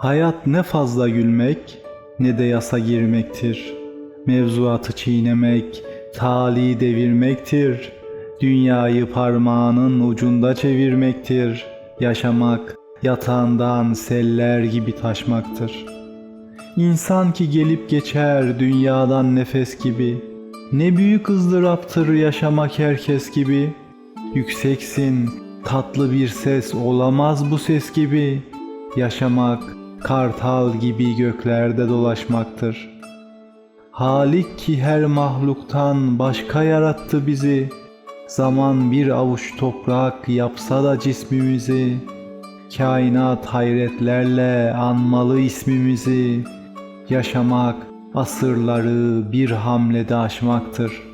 Hayat ne fazla gülmek ne de yasa girmektir. Mevzuatı çiğnemek, tali devirmektir. Dünyayı parmağının ucunda çevirmektir. Yaşamak yatağından seller gibi taşmaktır. İnsan ki gelip geçer dünyadan nefes gibi. Ne büyük ızdıraptır yaşamak herkes gibi. Yükseksin, tatlı bir ses olamaz bu ses gibi. Yaşamak kartal gibi göklerde dolaşmaktır. Halik ki her mahluktan başka yarattı bizi. Zaman bir avuç toprak yapsa da cismimizi. Kainat hayretlerle anmalı ismimizi. Yaşamak asırları bir hamlede aşmaktır.''